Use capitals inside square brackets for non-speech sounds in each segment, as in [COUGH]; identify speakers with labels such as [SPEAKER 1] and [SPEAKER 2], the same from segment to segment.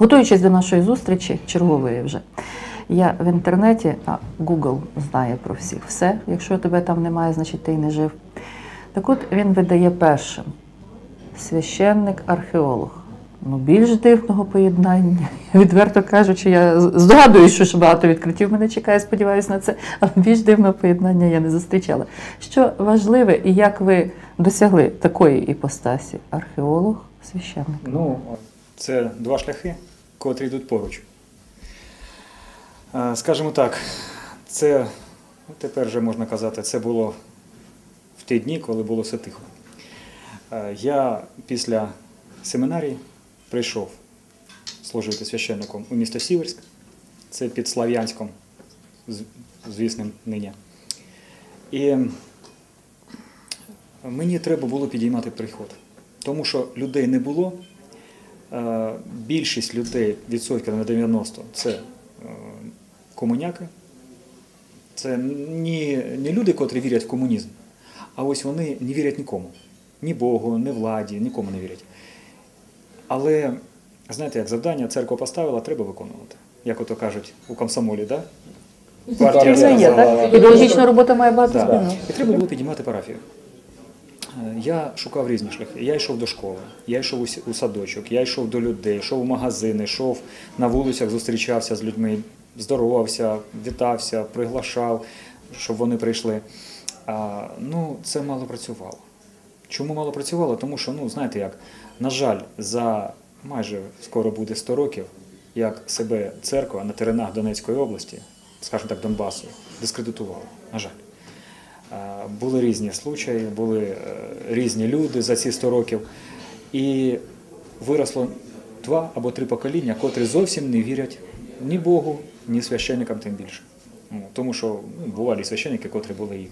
[SPEAKER 1] Готуючись до нашої зустрічі, чергової вже, я в інтернеті, а Google знає про всіх все. Якщо тебе там немає, значить ти й не жив. Так от він видає першим священник-археолог. Ну, більш дивного поєднання. [LAUGHS] Відверто кажучи, я здогадуюсь, що ще багато відкриттів мене чекає, сподіваюся на це, [LAUGHS] але більш дивного поєднання я не зустрічала. Що важливе і як ви досягли такої іпостасі? Археолог, священник?
[SPEAKER 2] Ну, це два шляхи, котрі йдуть поруч. Е, Скажімо так, це тепер вже можна казати, це було в ті дні, коли було все тихо. Е, Я після семінарії прийшов служити священником у місто Сіверськ, це під Слав'янськом, звісним нині. І мені треба було підіймати приход, тому що людей не було. Е, Більшість людей, відсотків на 90, це е, комуняки. Це не, не люди, котрі вірять в комунізм, а ось вони не вірять нікому. Ні Богу, ні владі, нікому не вірять. Але, знаєте, як завдання церква поставила, треба виконувати. Як ото кажуть у комсомолі, да? Партія сказала?
[SPEAKER 1] Ідеологічна робота має багато
[SPEAKER 2] Да. І треба було підіймати парафію. Е, Я шукав різні шляхи. Я йшов до школи, я йшов у у садочок, я йшов до людей, йшов у магазини, йшов на вулицях, зустрічався з людьми, здоровався, вітався, приглашав, щоб вони прийшли. А, ну, це мало працювало. Чому мало працювало? Тому що, ну, знаєте як, на жаль, за майже скоро буде 100 років, як себе церква на теренах Донецької області, скажімо так, Донбасу, дискредитувала. На жаль. Е, Були різні случаї, були е, різні люди за ці 100 років. І виросло два або три покоління, котрі зовсім не вірять ні Богу, ні священникам тим більше. Ну, Тому що ну, бували священники, котрі були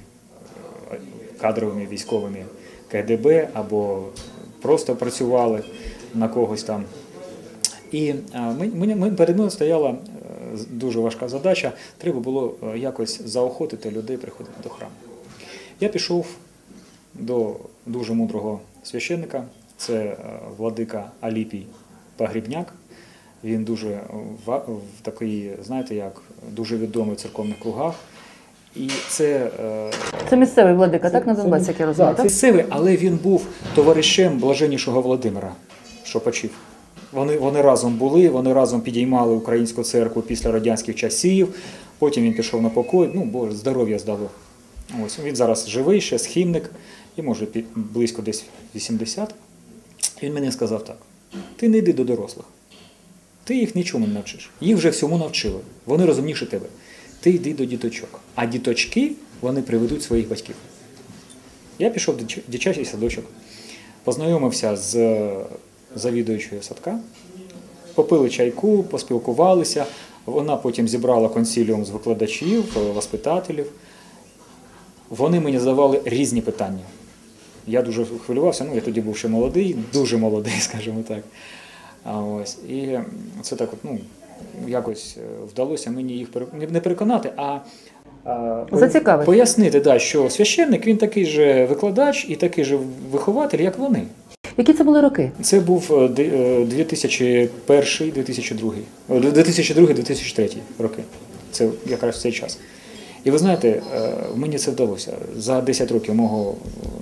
[SPEAKER 2] е, кадровими військовими КДБ або просто працювали на когось там. І ми, ми, ми, перед мною стояла е, дуже важка задача. Треба було е, якось заохотити людей приходити до храму. Я пішов до дуже мудрого священника, це е, владика Аліпій Пагрібняк. Він дуже в, такий, знаєте, як дуже відомий в церковних кругах. І це е,
[SPEAKER 1] Це місцевий владика, так, на Донбасі, як я розумію,
[SPEAKER 2] так, місцевий, але він був товаришем блаженнішого Володимира, що почив. Вони, вони разом були, вони разом підіймали українську церкву після радянських часів. Потім він пішов на покой, ну, бо здоров'я здало. Ось він зараз живий, ще схімник, і може близько десь 80. Він мені сказав так: ти не йди до дорослих. Ти їх нічому не навчиш. Їх вже всьому навчили. Вони розумніші тебе. Ти йди до діточок. А діточки вони приведуть своїх батьків. Я пішов дитя- дитячий садочок, познайомився з е, завідуючою садка, попили чайку, поспілкувалися. Вона потім зібрала консиліум з викладачів, е, воспитателів. Вони мені задавали різні питання. Я дуже хвилювався, ну я тоді був ще молодий, дуже молодий, [LAUGHS] скажімо так. А ось. І це так, от, ну, якось е, вдалося мені їх не- переконати, а,
[SPEAKER 1] Зацікавити.
[SPEAKER 2] пояснити, да, що священник він такий же викладач і такий же вихователь, як вони.
[SPEAKER 1] Які це були роки?
[SPEAKER 2] Це був е, ди- е, 2001-2002, 2002-2003 роки. Це якраз в цей час. І ви знаєте, е, мені це вдалося. За 10 років мого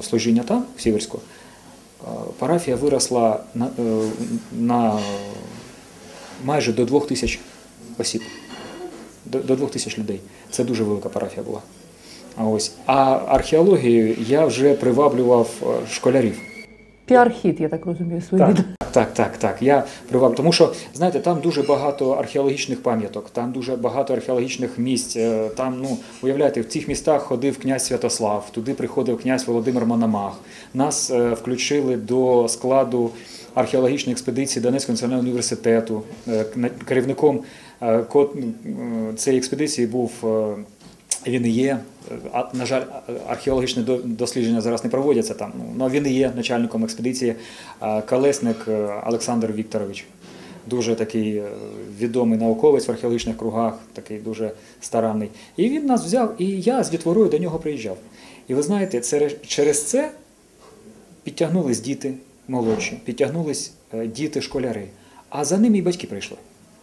[SPEAKER 2] служіння там, в Сіверську, е, парафія виросла на, е, на майже до 2 тисяч осіб. До, до 2 тисяч людей. Це дуже велика парафія була. Ось. А археологією я вже приваблював школярів.
[SPEAKER 1] Піар-хід, я так розумію, свої.
[SPEAKER 2] Так, так, так, так. Я приваб, тому що знаєте, там дуже багато археологічних пам'яток, там дуже багато археологічних місць. е, Там, ну уявляєте, в цих містах ходив князь Святослав, туди приходив князь Володимир Мономах. Нас е, включили до складу археологічної експедиції Донецького національного університету. Е, Керівником е, цієї експедиції був. е, він і є. На жаль, археологічні дослідження зараз не проводяться там. Ну, але він і є начальником експедиції Колесник е, Олександр Вікторович. Дуже такий е, відомий науковець в археологічних кругах, такий дуже старанний. І він нас взяв, і я з дітворою до нього приїжджав. І ви знаєте, через це підтягнулись діти молодші, підтягнулись е, діти-школяри. А за ними і батьки прийшли.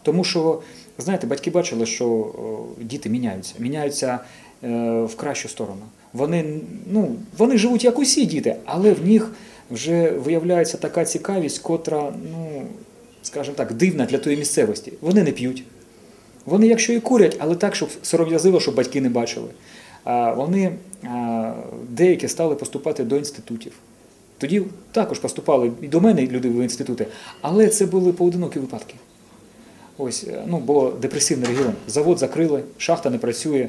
[SPEAKER 2] Тому що, знаєте, батьки бачили, що діти міняються, міняються е, в кращу сторону. Вони, ну, вони живуть як усі діти, але в них вже виявляється така цікавість, котра, ну, скажімо так, дивна для тої місцевості. Вони не п'ють. Вони, якщо і курять, але так, щоб сором'язливо, щоб батьки не бачили. Вони деякі стали поступати до інститутів. Тоді також поступали і до мене люди в інститути, але це були поодинокі випадки. Ось, е, ну, бо депресивний регіон. Завод закрили, шахта не працює,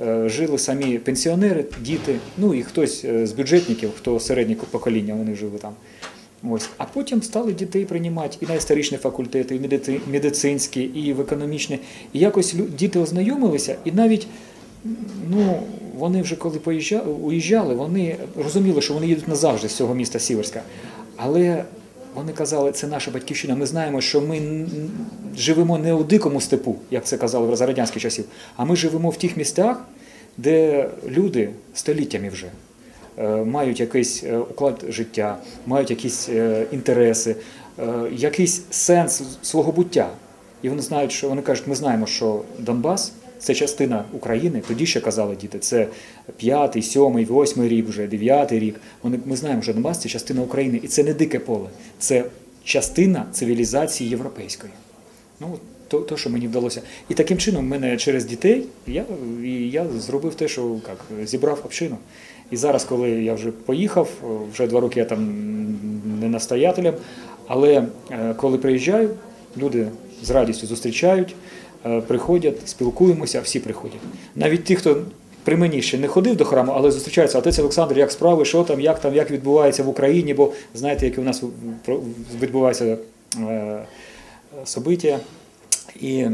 [SPEAKER 2] е, жили самі пенсіонери, діти, ну і хтось е, з бюджетників, хто середнє покоління, вони жили там. Ось. А потім стали дітей приймати і на історичні факультети, і медицинські, і в економічні. І якось діти ознайомилися, і навіть ну, вони вже коли поїжджали, уїжджали, вони розуміли, що вони їдуть назавжди з цього міста Сіверська. Але вони казали, це наша батьківщина. Ми знаємо, що ми живемо не у дикому степу, як це казали за радянських часів, а ми живемо в тих містах, де люди століттями вже е, мають якийсь е, уклад життя, мають якісь е, інтереси, якийсь сенс свого буття. І вони знають, що вони кажуть, ми знаємо, що Донбас це частина України. Тоді ще казали діти, це п'ятий, сьомий, восьмий рік, вже дев'ятий рік. Вони ми знаємо, що Донбас це частина України, і це не дике поле, це частина цивілізації європейської. Ну, то, то, що мені вдалося. І таким чином, в мене через дітей я, і я зробив те, що як, зібрав общину. І зараз, коли я вже поїхав, вже два роки я там не настоятелем, але е, коли приїжджаю, люди з радістю зустрічають, приходять, спілкуємося, всі приходять. Навіть ті, хто при мені ще не ходив до храму, але зустрічаються, отець Олександр, як справи, що там, як там, як відбувається в Україні, бо знаєте, які у нас про- відбуваються е, собиття. І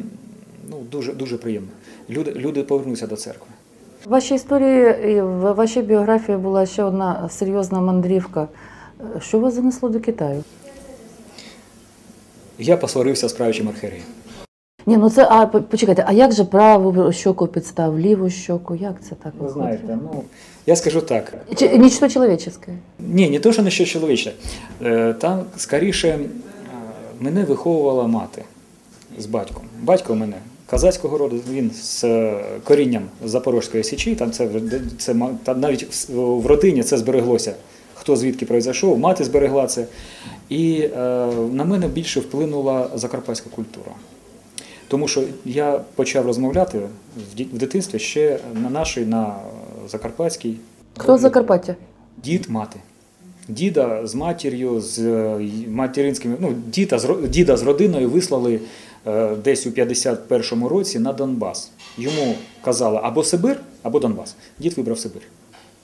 [SPEAKER 2] ну, дуже, дуже приємно. Люди, люди повернуться до церкви.
[SPEAKER 1] В вашій історії і в вашій біографії була ще одна серйозна мандрівка. Що вас занесло до Китаю?
[SPEAKER 2] Я посварився з правичем архієреєм.
[SPEAKER 1] Ні, ну це а почекайте, а як же праву щоку підстав, ліву щоку? Як це так
[SPEAKER 2] Ви знаєте, ну я скажу так.
[SPEAKER 1] Чи нічого чоловіческе?
[SPEAKER 2] Ні, не то, що не що чоловіче. Е, Там скоріше е, мене виховувала мати з батьком. Батько мене казацького роду, він з е, корінням Запорозької січі, там це, це там навіть в- в родині це збереглося. Хто звідки пройшов, мати зберегла це. І е, на мене більше вплинула закарпатська культура. Тому що я почав розмовляти в дитинстві ще на нашій, на закарпатській.
[SPEAKER 1] Хто з Закарпаття?
[SPEAKER 2] Дід, мати. Діда з матір'ю, з е, материнськими, ну, діда, з діда з родиною вислали е, десь у 51-му році на Донбас. Йому казали або Сибир, або Донбас. Дід вибрав Сибир.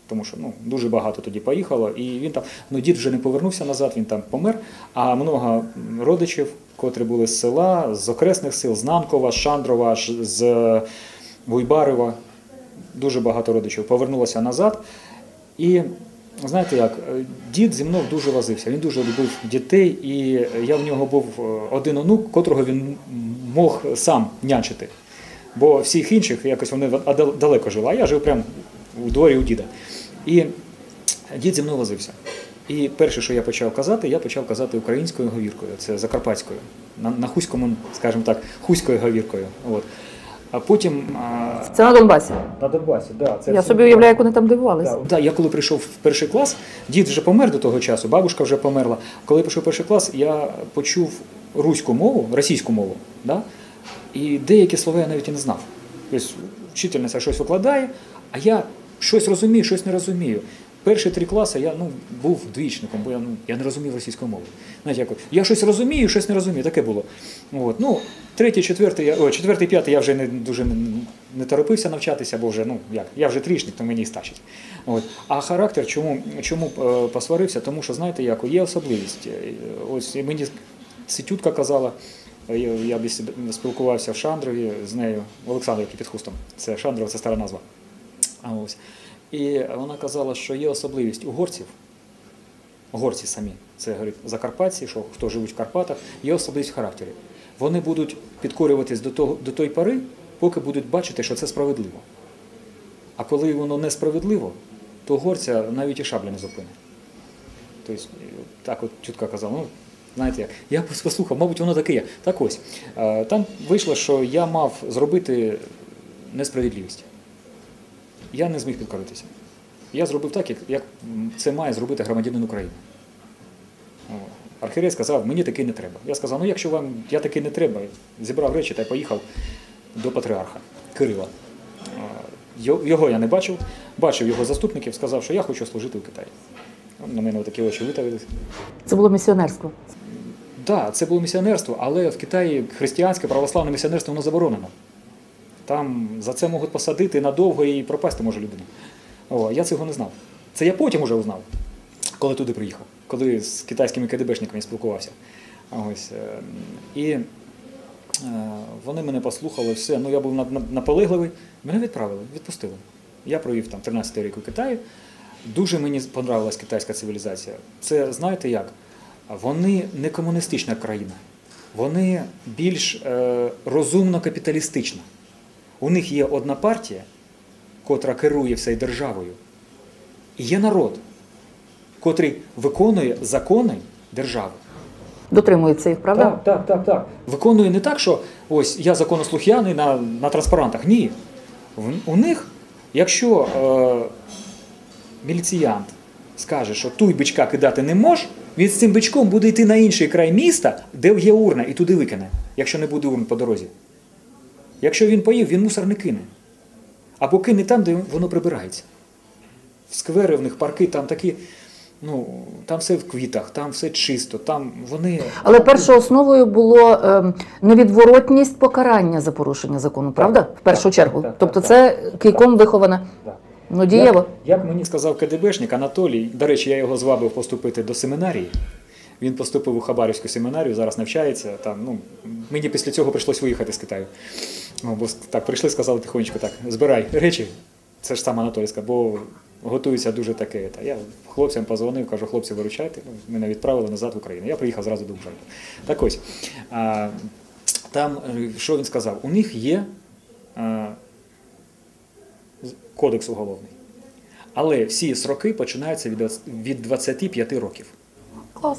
[SPEAKER 2] Тому що ну, дуже багато тоді поїхало, і він там, ну дід вже не повернувся назад, він там помер. А много родичів, котрі були з села, з окресних сил, з Нанкова, з Шандрова, з Гуйбарева, дуже багато родичів повернулося назад. І знаєте як, е, дід зі мною дуже возився. Він дуже любив дітей, і я в нього був е, один онук, котрого він мог сам нянчити. Бо всіх інших якось вони далеко жили, а я жив прямо у дворі у діда. І дід зі мною возився. І перше, що я почав казати, я почав казати українською говіркою, це закарпатською, на, на хуському, скажімо так, хуською говіркою. От. А потім а,
[SPEAKER 1] Це на Донбасі.
[SPEAKER 2] на Донбасі, да, це
[SPEAKER 1] Я собі уявляю, як вони там дивувалися.
[SPEAKER 2] Да, да, я коли прийшов в перший клас, дід вже помер до того часу, бабушка вже померла. Коли я прийшов в перший клас, я почув руську мову, російську мову, да? і деякі слова я навіть і не знав. Тобто вчительниця щось викладає, а я щось розумію, щось не розумію. Перші три класи я ну, був двічником, бо я, ну, я не розумів російської мови. Знаєте, як, я щось розумію, щось не розумію, таке було. От, ну, третій, четвертий, о, четвертий, п'ятий я вже не дуже не, не торопився навчатися, бо вже, ну, як, я вже трішник, то мені стачить. От. А характер, чому, чому е, посварився? Тому що, знаєте, як, є особливість. Е, Ось мені Ситютка казала, е, я, я спілкувався в Шандрові з нею, Олександрівки під хустом. Це Шандрова, це стара назва. А ось. І вона казала, що є особливість угорців, угорці самі, це говорить, закарпатці, що хто живуть в Карпатах, є особливість в характері. Вони будуть підкорюватись до, того, до тої пори, поки будуть бачити, що це справедливо. А коли воно несправедливо, то угорця навіть і шабля не зупинить. Тобто, так от чутка казала, ну, Знаєте як? Я послухав, мабуть, воно таке є. Так ось, е, там вийшло, що я мав зробити несправедливість. Я не зміг підкоритися. Я зробив так, як, як це має зробити громадянин України. О, Архієрей сказав, мені таки не треба. Я сказав, ну якщо вам я таки не треба, зібрав речі та поїхав до патріарха Кирила. Його я не бачив, бачив його заступників, сказав, що я хочу служити в Китаї. На мене такі очі витавилися.
[SPEAKER 1] Це було місіонерство.
[SPEAKER 2] Так, да, це було місіонерство, але в Китаї християнське православне місіонерство воно заборонено. Там за це можуть посадити надовго і пропасти може людина. О, я цього не знав. Це я потім уже узнав, коли туди приїхав, коли з китайськими КДБшниками спілкувався. Ось, е, і е, вони мене послухали, все. Ну я був на- на- наполегливий. Мене відправили, відпустили. Я провів там 13 рік у Китаї. Дуже мені понравилась китайська цивілізація. Це знаєте як? Вони не комуністична країна, вони більш е, розумно капіталістична. У них є одна партія, котра керує всією державою. І є народ, котрий виконує закони держави.
[SPEAKER 1] Дотримується їх, правда?
[SPEAKER 2] Так, так, так, так. Виконує не так, що ось я законослухняний на, на транспарантах. Ні. У них, якщо е, міліціянт скаже, що туй бичка кидати не можеш, він з цим бичком буде йти на інший край міста, де є урна, і туди викине, якщо не буде урн по дорозі. Якщо він поїв, він мусор не кине. Або кине там, де воно прибирається. В сквери в них парки, там такі, ну, там все в квітах, там все чисто, там вони.
[SPEAKER 1] Але першою основою було ем, невідворотність покарання за порушення закону, правда? В першу
[SPEAKER 2] так,
[SPEAKER 1] чергу.
[SPEAKER 2] так,
[SPEAKER 1] тобто це кийком вихована. Ну, дієво.
[SPEAKER 2] Як, як мені сказав КДБшник Анатолій, до речі, я його звабив поступити до семінарії. Він поступив у Хабарівську семінарію, зараз навчається. Там, ну, мені після цього прийшлось виїхати з Китаю. Ну, бо так прийшли, сказали тихонечко, так, збирай речі. Це ж сам Анатолій сказав, бо готується дуже таке. Та я хлопцям позвонив, кажу, хлопці, виручайте. Ну, мене відправили назад в Україну. Я приїхав зразу до Ужгорода. Так ось. А, там, е, що він сказав? У них є а, кодекс уголовний. Але всі сроки починаються від 20 від 25 років.
[SPEAKER 1] Клас.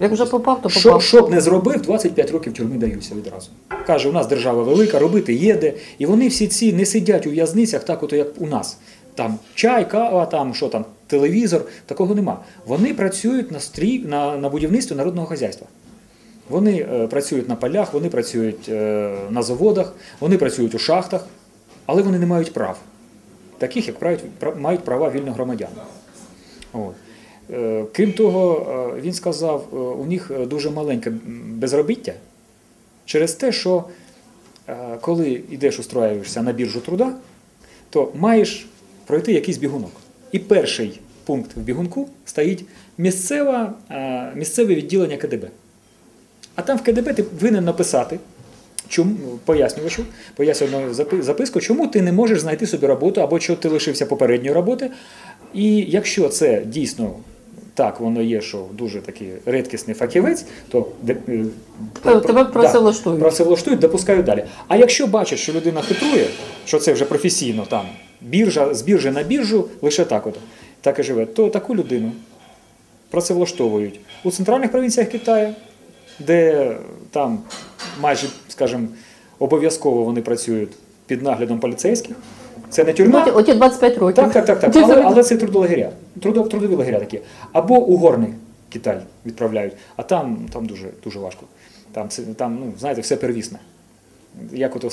[SPEAKER 1] Як вже попав, то попав.
[SPEAKER 2] що б не зробив, 25 років тюрми даються відразу. Каже, у нас держава велика, робити є де. І вони всі ці не сидять у в'язницях, так от як у нас. Там чай, кава, там що там, телевізор, такого нема. Вони працюють на стрій, на, на будівництві народного хазяйства. Вони е, працюють на полях, вони працюють е, на заводах, вони працюють у шахтах, але вони не мають прав. Таких, як мають права вільних громадян. От. Е, Крім того, е, він сказав, е, у них дуже маленьке безробіття через те, що коли йдеш устроюєшся на біржу труда, то маєш пройти якийсь бігунок. І перший пункт в бігунку стоїть місцева, місцеве відділення КДБ. А там в КДБ ти повинен написати чому, пояснювачу, пояснювальну записку, чому ти не можеш знайти собі роботу або чого ти лишився попередньої роботи. І якщо це дійсно так воно є, що дуже такий рідкісний фахівець, то де- е,
[SPEAKER 1] Тебе- тебе
[SPEAKER 2] да,
[SPEAKER 1] працевлаштують.
[SPEAKER 2] працевлаштують, допускають далі. А якщо бачать, що людина хитрує, що це вже професійно там біржа з біржі на біржу, лише так от так і живе, то таку людину працевлаштовують у центральних провінціях Китаю, де там майже, скажімо, обов'язково вони працюють під наглядом поліцейських. Це не тюрма.
[SPEAKER 1] Оті, оті 25 років.
[SPEAKER 2] Так, так, так, так. Але, але це трудолагеря. Трудо, трудові лагеря такі. Або у горний Китай відправляють, а там, там дуже, дуже важко. Там, там, ну, знаєте, все первісне. Як ото,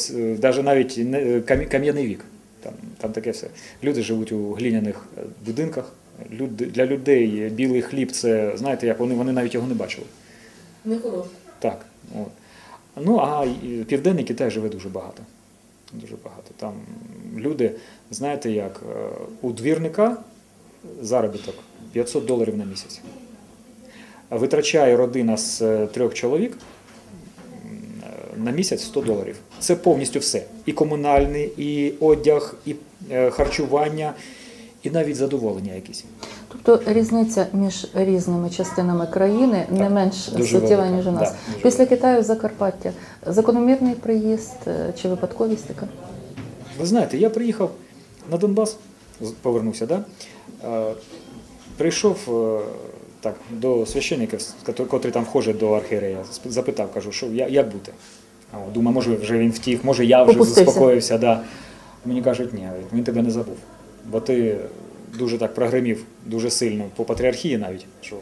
[SPEAKER 2] навіть не- кам'я- кам'яний вік. Там, там таке все. Люди живуть у глиняних е, будинках. Люди, для людей білий хліб це, знаєте, як вони, вони навіть його не бачили. Так. От. Ну, а південний Китай живе дуже багато. Дуже багато. Там люди, знаєте, як е, у двірника заробіток 500 доларів на місяць. Витрачає родина з е, трьох чоловік е, на місяць 100 доларів. Це повністю все. І комунальний, і одяг, і харчування, і навіть задоволення якісь.
[SPEAKER 1] Тобто різниця між різними частинами країни не менш суттєва, ніж у нас.
[SPEAKER 2] Да, дуже
[SPEAKER 1] Після
[SPEAKER 2] велика.
[SPEAKER 1] Китаю Закарпаття. Закономірний приїзд е, чи випадковість така?
[SPEAKER 2] Ви знаєте, я приїхав на Донбас, повернувся, да? Е, прийшов е, так до священників, кото- котрі там входять до архієрея, запитав, кажу, що я- як бути? Думаю, може вже він втік, може я вже
[SPEAKER 1] Попустився.
[SPEAKER 2] заспокоївся. Да. Мені кажуть, ні, він тебе не забув. Бо ти дуже так прогримів дуже сильно по патріархії навіть, що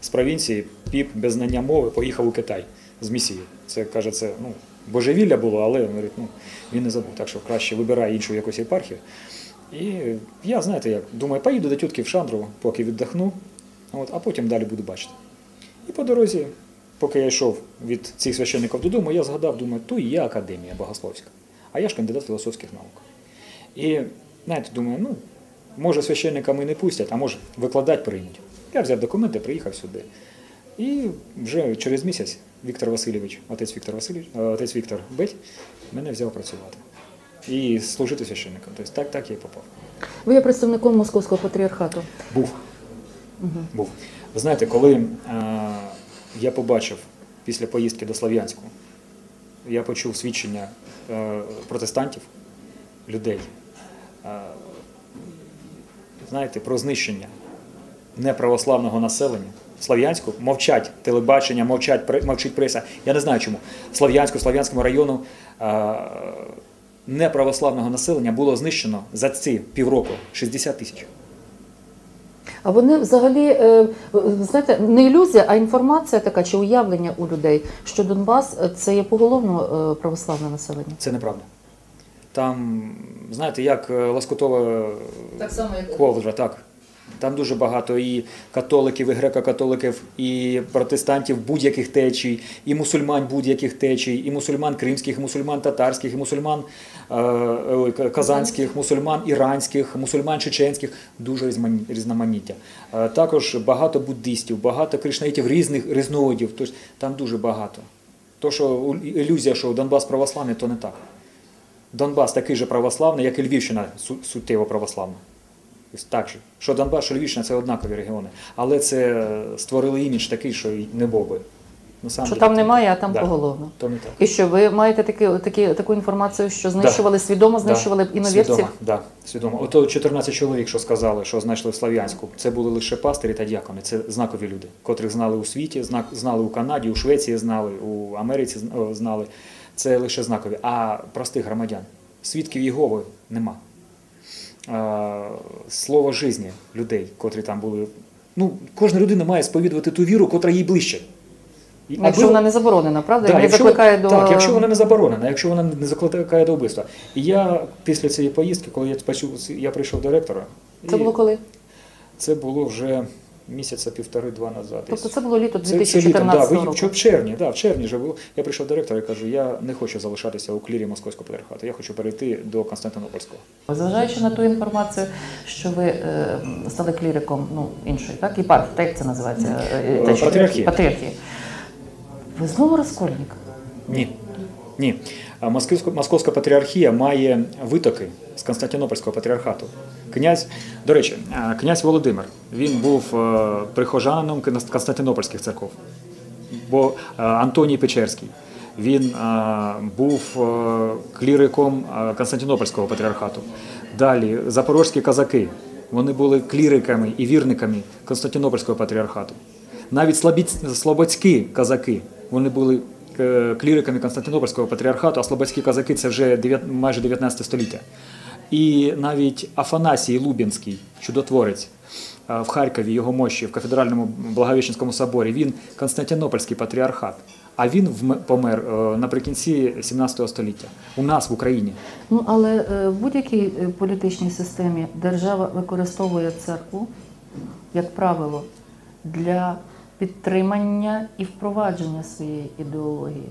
[SPEAKER 2] з провінції піп без знання мови поїхав у Китай з місії. Це каже, це ну, божевілля було, але говорить, ну, він не забув. Так що краще вибирай іншу якусь єпархію. І я, знаєте як, думаю, поїду до тітки в Шандрову, поки віддохну, от, а потім далі буду бачити. І по дорозі, поки я йшов від цих священників додому, я згадав, думаю, то і є академія богословська, а я ж кандидат філософських наук. І знаєте, думаю, ну, може священниками не пустять, а може викладати приймуть. Я взяв документи, приїхав сюди. І вже через місяць Віктор Васильович, отець Віктор Васильович, е, отець Віктор Беть, мене взяв працювати. І служити священником. Тобто так, так я і попав.
[SPEAKER 1] Ви є представником Московського патріархату.
[SPEAKER 2] Був. Був. Ви знаєте, коли е, я побачив після поїздки до Слов'янську, я почув свідчення е, протестантів, людей, е, знаєте, про знищення неправославного населення. Слов'янську мовчать телебачення, мовчать, мовчить преса. Я не знаю чому. Слов'янську, Слов'янському району е, неправославного населення було знищено за ці півроку 60 тисяч.
[SPEAKER 1] А вони взагалі, е, знаєте, не ілюзія, а інформація така чи уявлення у людей, що Донбас е, це є поголовно е, православне населення.
[SPEAKER 2] Це неправда. Там, знаєте, як е, лоскутова
[SPEAKER 1] Так само, як
[SPEAKER 2] ковдра, так. Там дуже багато і католиків, і греко-католиків, і протестантів будь-яких течій, і мусульман будь-яких течій, і мусульман кримських, і мусульман татарських, і мусульман е, казанських, мусульман іранських, мусульман чеченських, дуже різноманіття. Е, Також багато буддистів, багато кришнаїтів різних різновидів. Тобто там дуже багато. То, що ілюзія, що Донбас православний, то не так. Донбас такий же православний, як і Львівщина су- суттєво православна. Так же. Що Донбас, що Львівщина це однакові регіони. Але це створили імідж такий, що й не був би. Ну,
[SPEAKER 1] Що там
[SPEAKER 2] так.
[SPEAKER 1] немає, а там
[SPEAKER 2] Да.
[SPEAKER 1] поголовно.
[SPEAKER 2] То не так.
[SPEAKER 1] І що ви маєте такі, такі, таку інформацію, що знищували свідомо, знищували
[SPEAKER 2] Да.
[SPEAKER 1] іновірців?
[SPEAKER 2] Свідомо, да, свідомо. Ото 14 чоловік, що сказали, що знайшли в Слов'янську, це були лише пастирі та дякони. Це знакові люди, котрих знали у світі, знали у Канаді, у Швеції знали, у Америці знали. Це лише знакові. А простих громадян, свідків Єгови нема. Слово житті людей, котрі там були. Ну, кожна людина має сповідувати ту віру, котра їй ближче. І
[SPEAKER 1] Ну, Якщо
[SPEAKER 2] аби-
[SPEAKER 1] вона не заборонена, правда?
[SPEAKER 2] Да,
[SPEAKER 1] не
[SPEAKER 2] якщо,
[SPEAKER 1] закликає до
[SPEAKER 2] Так, якщо вона не заборонена, якщо вона не закликає до вбивства. І я після цієї поїздки, коли я я прийшов до ректора,
[SPEAKER 1] це
[SPEAKER 2] і
[SPEAKER 1] було коли?
[SPEAKER 2] це було вже місяця півтори-два назад.
[SPEAKER 1] Тобто це було літо
[SPEAKER 2] Це- це літом,
[SPEAKER 1] 2014
[SPEAKER 2] да, в червні, да, в червні вже було. Я прийшов до ректора і кажу, я не хочу залишатися у клірі Московського патріархату, я хочу перейти до Константинопольського.
[SPEAKER 1] Зважаючи на ту інформацію, що ви е, стали кліриком ну, іншої, так? Єпархії, так як це називається? Е,
[SPEAKER 2] Е,
[SPEAKER 1] що-
[SPEAKER 2] патріархія.
[SPEAKER 1] Патріархії. Ви знову розкольник?
[SPEAKER 2] Ні. Ні. Московська патріархія має витоки з Константинопольського патріархату. Князь, до речі, князь Володимир, він був е, прихожанином Кон- Константинопольських церков. Бо е, Антоній Печерський, він е, був кліриком Константинопольського патріархату. Далі запорозькі казаки, вони були кліриками і вірниками Константинопольського патріархату. Навіть слободські казаки, вони були кліриками Константинопольського патріархату, а слободські казаки це вже дев'ят- майже 19 століття. І навіть Афанасій Лубінський, чудотворець, е, в Харкові його мощі в кафедральному Благовіщенському соборі, він Константинопольський патріархат. А він помер е, наприкінці 17 століття у нас в Україні.
[SPEAKER 1] Ну, але е, в будь-якій е, політичній системі держава використовує церкву, як правило, для підтримання і впровадження своєї ідеології.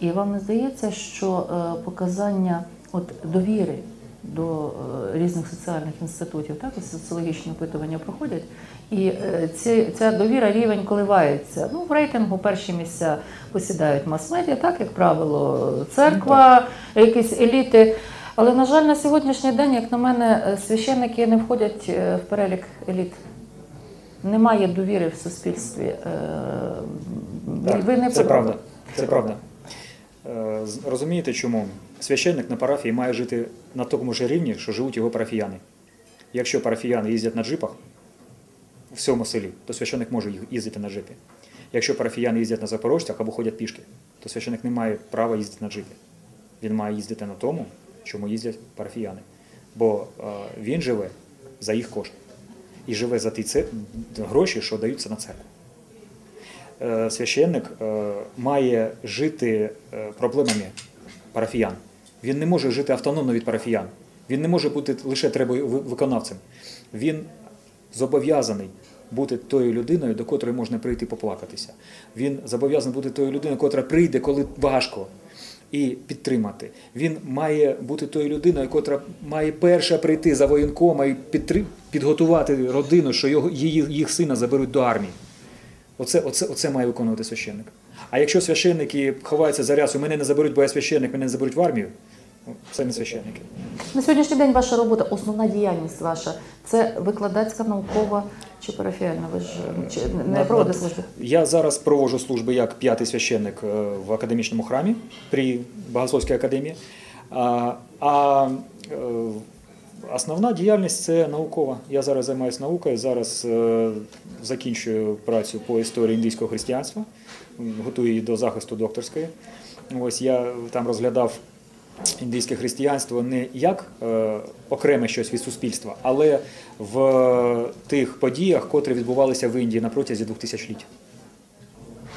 [SPEAKER 1] І вам не здається, що е, показання от, довіри до е, різних соціальних інститутів, так, соціологічні опитування проходять, і е, ці, ця довіра рівень коливається. Ну, в рейтингу перші місця посідають мас-медіа, так, як правило, церква, якісь еліти. Але, на жаль, на сьогоднішній день, як на мене, священники не входять в перелік еліт. Немає довіри в суспільстві. Е,
[SPEAKER 2] Так,
[SPEAKER 1] ви не
[SPEAKER 2] це правда. Це правда. Е, Розумієте, чому? Священник на парафії має жити на тому ж рівні, що живуть його парафіяни. Якщо парафіяни їздять на джипах, в всьому селі, то священик може їздити на джипі. Якщо парафіяни їздять на запорожцях або ходять пішки, то священик не має права їздити на джипі. Він має їздити на тому, чому їздять парафіяни. Бо е, він живе за їх кошти і живе за ті гроші, що даються на церкву. Е, священник е, має жити е, проблемами парафіян. Він не може жити автономно від парафіян. Він не може бути лише треба виконавцем. Він зобов'язаний бути тою людиною, до котрої можна прийти поплакатися. Він зобов'язаний бути тою людиною, котра прийде, коли важко, і підтримати. Він має бути тою людиною, котра має перша прийти за воєнкома і підготувати родину, що його, її, їх сина заберуть до армії. Оце, оце, оце має виконувати священник. А якщо священники ховаються за рясу, мене не заберуть, бо я священник, мене не заберуть в армію, ну, не священники.
[SPEAKER 1] На сьогоднішній день ваша робота, основна діяльність ваша це викладацька, наукова чи парафіальна? Ви ж е, чи не проводите служби?
[SPEAKER 2] Я зараз проводжу служби як п'ятий священник е, в академічному храмі при Богословській академії. А, а е, основна діяльність це наукова. Я зараз займаюся наукою, зараз е, закінчую працю по історії індійського християнства, готую її до захисту докторської. Ось я там розглядав індійське християнство не як е, окреме щось від суспільства, але в тих подіях, котрі відбувалися в Індії на протязі двох тисячоліть.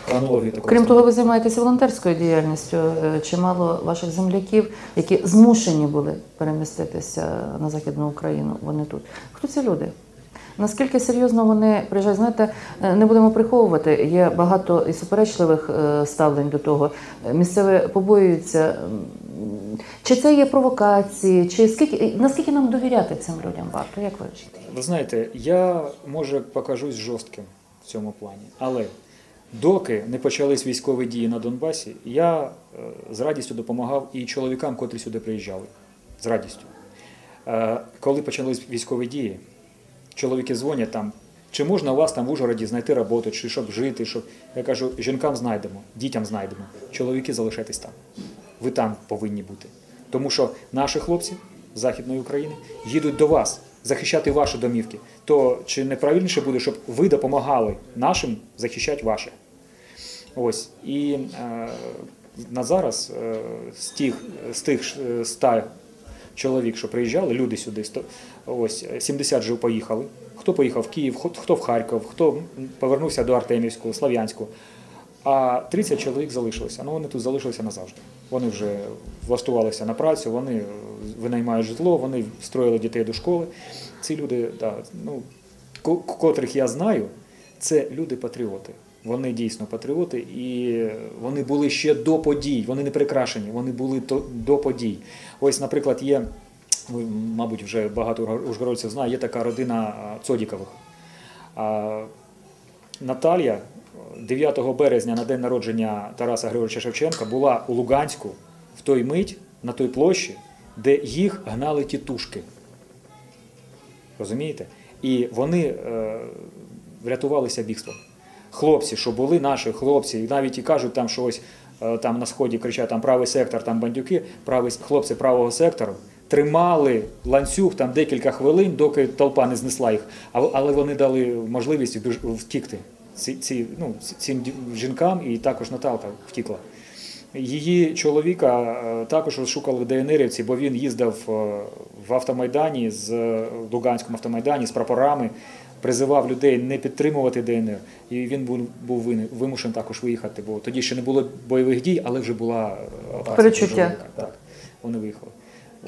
[SPEAKER 2] Хронологію
[SPEAKER 1] Крім того, ви займаєтеся волонтерською діяльністю. Е, Чимало ваших земляків, які змушені були переміститися на Західну Україну, вони тут. Хто ці люди? Наскільки серйозно вони приїжджають? Знаєте, е, не будемо приховувати. Є багато і суперечливих е, ставлень до того. Місцеве побоюються. Чи це є провокації, чи скільки наскільки нам довіряти цим людям варто? Як ви вважаєте?
[SPEAKER 2] Ви знаєте, я може покажусь жорстким в цьому плані, але доки не почались військові дії на Донбасі, я е, з радістю допомагав і чоловікам, котрі сюди приїжджали. З радістю. Коли почались військові дії, чоловіки дзвонять там. Чи можна у вас там в Ужгороді знайти роботу, чи щоб жити, щоб я кажу, жінкам знайдемо, дітям знайдемо. Чоловіки залишайтесь там. Ви там повинні бути. Тому що наші хлопці з Західної України їдуть до вас захищати ваші домівки. То чи не правильніше буде, щоб ви допомагали нашим захищати ваше? Ось і е, на зараз е, з тих з тих е, ста чоловік, що приїжджали, люди сюди, ось е, 70 вже поїхали. Хто поїхав в Київ, хто- в Харків, хто повернувся до Артемівського, Слов'янську. А 30 чоловік залишилося. Ну вони тут залишилися назавжди. Вони вже влаштувалися на працю, вони е, винаймають житло, вони строїли дітей до школи. Ці люди, да, ну, котрих я знаю, це люди-патріоти. Вони дійсно патріоти, і вони були ще до подій. Вони не прикрашені, вони були до подій. Ось, наприклад, є, мабуть, вже багато ужгородців знає, є така родина Цодікових. Наталія 9 березня на день народження Тараса Григоровича Шевченка була у Луганську в той мить на той площі, де їх гнали тітушки. Розумієте? І вони е, врятувалися бігством. Хлопці, що були наші хлопці, і навіть і кажуть, там, що ось е, там на сході кричать там правий сектор, там бандюки, правий, хлопці правого сектору тримали ланцюг там декілька хвилин, доки толпа не знесла їх. Але вони дали можливість втікти ці, ці, ну, цим жінкам, і також Наталка втікла. Її чоловіка е, також розшукали ДНРівці, бо він їздив е, в автомайдані з Луганському автомайдані з прапорами, призивав людей не підтримувати ДНР. І він був, вимушений також виїхати, бо тоді ще не було бойових дій, але вже була е,
[SPEAKER 1] Перечуття.
[SPEAKER 2] Так, вони виїхали.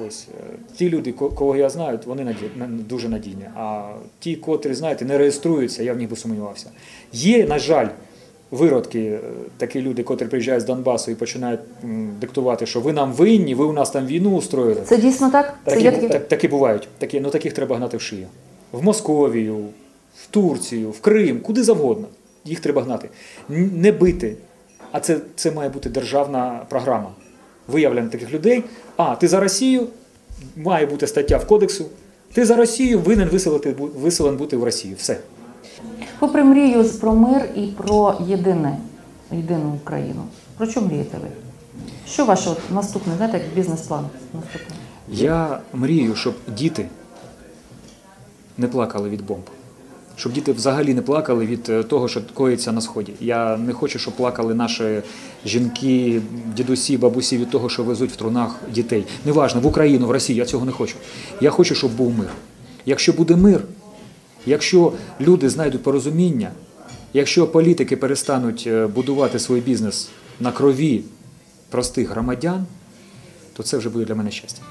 [SPEAKER 2] Ось е, ті люди, кого я знаю, вони наді... дуже надійні. А ті, котрі, знаєте, не реєструються, я в них би сумнівався. Є, на жаль, виродки, е, такі люди, котрі приїжджають з Донбасу і починають диктувати, що ви нам винні, ви у нас там війну устроїли.
[SPEAKER 1] Це дійсно так? Це
[SPEAKER 2] Такі,
[SPEAKER 1] є такі?
[SPEAKER 2] так, такі бувають. Такі, ну таких треба гнати в шию. В Московію, в Турцію, в Крим, куди завгодно. Їх треба гнати. Не бити. А це, це має бути державна програма. Виявлення таких людей. А, ти за Росію, має бути стаття в кодексу. Ти за Росію винен виселити, виселен бути в Росію. Все.
[SPEAKER 1] Попри мрію про мир і про єдине, єдину Україну. Про що мрієте ви? Що ваше от наступне, знаєте, як бізнес-план наступний?
[SPEAKER 2] Я мрію, щоб діти не плакали від бомб. Щоб діти взагалі не плакали від е, того, що коїться на сході. Я не хочу, щоб плакали наші жінки, дідусі, бабусі від того, що везуть в трунах дітей. Неважно, в Україну, в Росію, я цього не хочу. Я хочу, щоб був мир. Якщо буде мир, якщо люди знайдуть порозуміння, якщо політики перестануть е, будувати свій бізнес на крові простих громадян, то це вже буде для мене щастя.